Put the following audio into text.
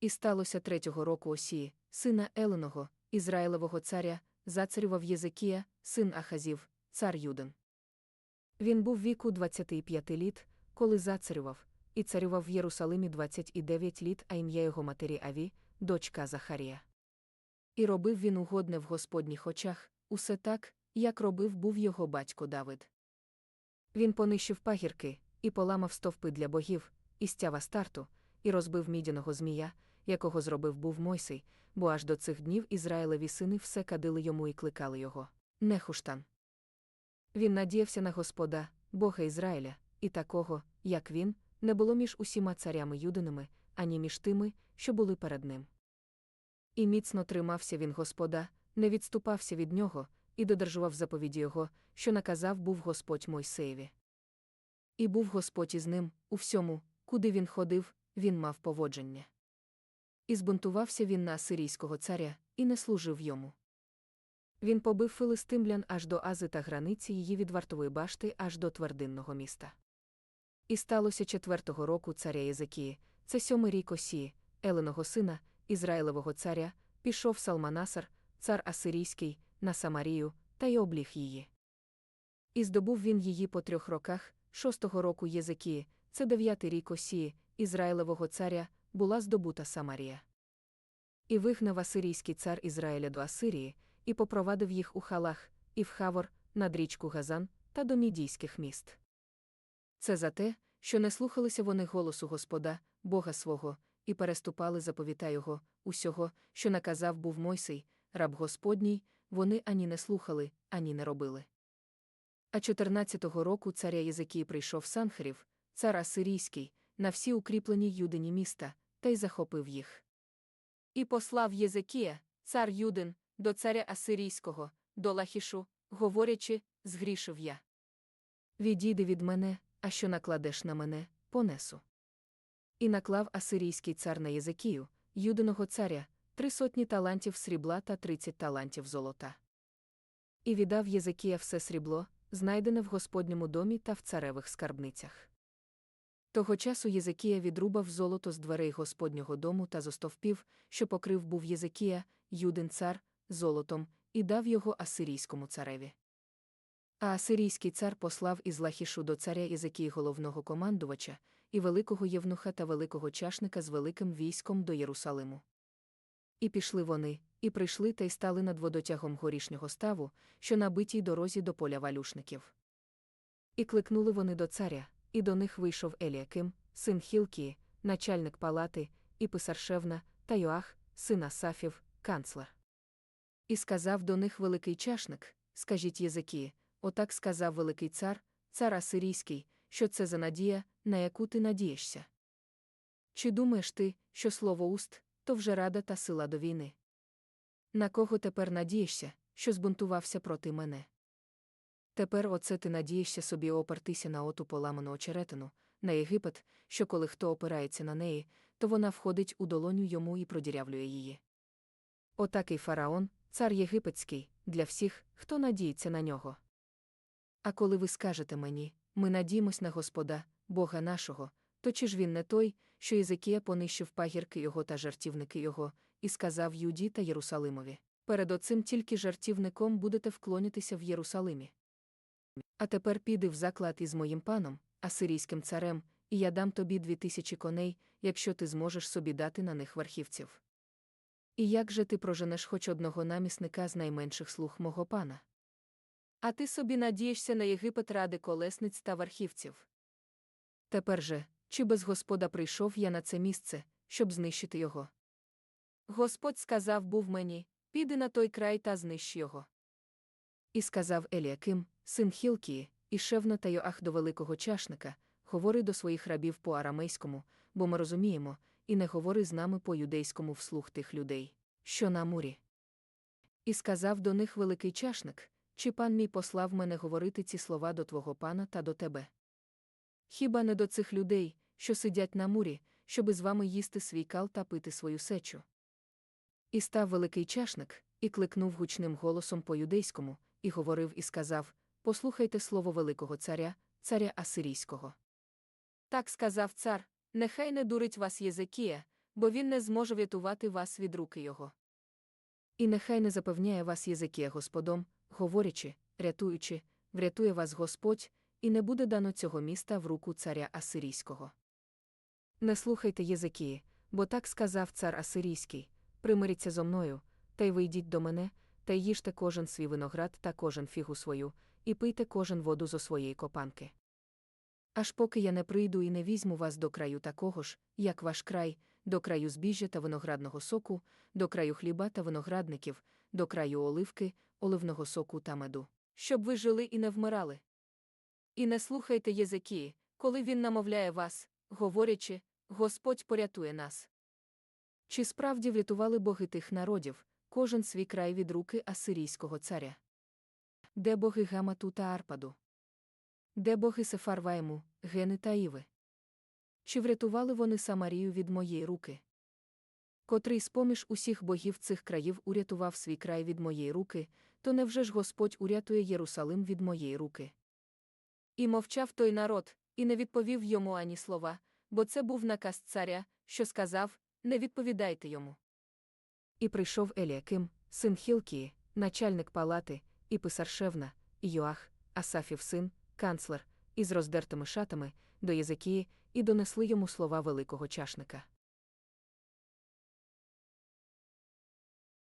І сталося третього року Осії, сина Еленого, Ізраїлевого царя, зацарював Єзекія, син Ахазів, цар Юдин. Він був віку 25 літ, коли зацарював, і царював в Єрусалимі 29 літ, а ім'я його матері Аві, дочка Захарія. І робив він угодне в Господніх очах, усе так, як робив був його батько Давид. Він понищив пагірки, і поламав стовпи для богів, і стяв Астарту, і розбив мідяного змія, якого зробив був Мойсей, бо аж до цих днів Ізраїлеві сини все кадили йому і кликали його. Нехуштан. Він надіявся на Господа, Бога Ізраїля, і такого, як він, не було між усіма царями юдинами, ані між тими, що були перед ним. І міцно тримався він Господа, не відступався від нього, і додержував заповіді його, що наказав був Господь Мойсеєві. І був Господь із ним, у всьому, куди він ходив, він мав поводження. І збунтувався він на асирійського царя, і не служив йому. Він побив филистимлян аж до Ази та границі її від вартової башти аж до твердинного міста. І сталося четвертого року царя Єзекії, це сьомий рік Осії, Еленого сина, Ізраїлевого царя, пішов Салманасар, цар Асирійський, на Самарію, та й обліг її. І здобув він її по трьох роках, шостого року Єзекії, це дев'ятий рік Осії, Ізраїлевого царя, була здобута Самарія. І вигнав Асирійський цар Ізраїля до Асирії, і попровадив їх у халах, і в Хавор, над річку Газан, та до мідійських міст. Це за те, що не слухалися вони голосу Господа, Бога свого, і переступали заповіта Його, усього, що наказав був Мойсей, раб Господній, вони ані не слухали, ані не робили. А 14-го року царя Єзекії прийшов Санхерів, цар Асирійський, на всі укріплені юдині міста, та й захопив їх. І послав Єзекія, цар Юдин, до царя Асирійського, до Лахішу, говорячи, згрішив я. Відійди від мене, а що накладеш на мене, понесу. І наклав асирійський цар на Єзекію, юдиного царя, три сотні талантів срібла та тридцять талантів золота. І віддав Єзекія все срібло, знайдене в Господньому домі та в царевих скарбницях. Того часу Єзекія відрубав золото з дверей Господнього дому та зостовпів, що покрив був Єзекія, юдин цар, золотом, і дав його асирійському цареві. А асирійський цар послав із Лахішу до царя Єзекії головного командувача, і великого євнуха та великого чашника з великим військом до Єрусалиму. І пішли вони, і прийшли та й стали над водотягом горішнього ставу, що на битій дорозі до поля валюшників. І кликнули вони до царя, і до них вийшов Еліаким, син Хілкії, начальник палати, і писаршевна, та Йоах, син Асафів, канцлер. І сказав до них великий чашник, скажіть Єзекії, отак сказав великий цар, цар Асирійський, що це за надія, на яку ти надієшся. Чи думаєш ти, що слово уст, то вже рада та сила до війни? На кого тепер надієшся, що збунтувався проти мене? Тепер оце ти надієшся собі опертися на оту поламану очеретину, на Єгипет, що коли хто опирається на неї, то вона входить у долоню йому і продірявлює її. Отакий фараон, цар єгипетський, для всіх, хто надіється на нього. А коли ви скажете мені, ми надіємось на Господа, Бога нашого, то чи ж він не той, що Єзекія понищив пагірки його та жартівники його, і сказав Юді та Єрусалимові перед оцим тільки жартівником будете вклонитися в Єрусалимі. А тепер піди в заклад із моїм паном, асирійським царем, і я дам тобі дві тисячі коней, якщо ти зможеш собі дати на них верхівців. І як же ти проженеш хоч одного намісника з найменших слуг мого пана? А ти собі надієшся на Єгипет ради колесниць та верхівців. Тепер же, чи без Господа прийшов я на це місце, щоб знищити його? Господь сказав був мені піди на той край та знищ його. І сказав Еліаким, син Хілкії, і Шевна та Йоах до великого чашника, говори до своїх рабів по арамейському, бо ми розуміємо, і не говори з нами по юдейському вслух тих людей, що на мурі. І сказав до них великий чашник, чи пан мій послав мене говорити ці слова до твого пана та до тебе? Хіба не до цих людей, що сидять на мурі, щоби з вами їсти свій кал та пити свою сечу? І став великий чашник, і кликнув гучним голосом по юдейському, і говорив і сказав Послухайте слово Великого царя, царя Асирійського. Так сказав цар, нехай не дурить вас Єзекія, бо він не зможе врятувати вас від руки його. І нехай не запевняє вас Єзикія Господом, говорячи, рятуючи, врятує вас Господь, і не буде дано цього міста в руку царя Асирійського. Не слухайте Єзикії, бо так сказав цар Асирійський примиріться зо мною, та й вийдіть до мене, та їжте кожен свій виноград та кожен фігу свою, і пийте кожен воду зо своєї копанки. Аж поки я не прийду і не візьму вас до краю такого ж, як ваш край, до краю збіжжя та виноградного соку, до краю хліба та виноградників, до краю оливки, оливного соку та меду, щоб ви жили і не вмирали. І не слухайте Єзекії, коли він намовляє вас, говорячи, Господь порятує нас. Чи справді врятували боги тих народів, кожен свій край від руки асирійського царя? Де боги Гамату та Арпаду? Де боги Сефарвайму, Гени та Іви? Чи врятували вони Самарію від моєї руки? Котрий з-поміж усіх богів цих країв урятував свій край від моєї руки, то невже ж Господь урятує Єрусалим від моєї руки? І мовчав той народ, і не відповів йому ані слова, бо це був наказ царя, що сказав не відповідайте йому. І прийшов Еліаким, син Хілкії, начальник палати, і писар Шевна, і Йоах, Асафів син, канцлер, із роздертими шатами, до Єзикії, і донесли йому слова великого чашника.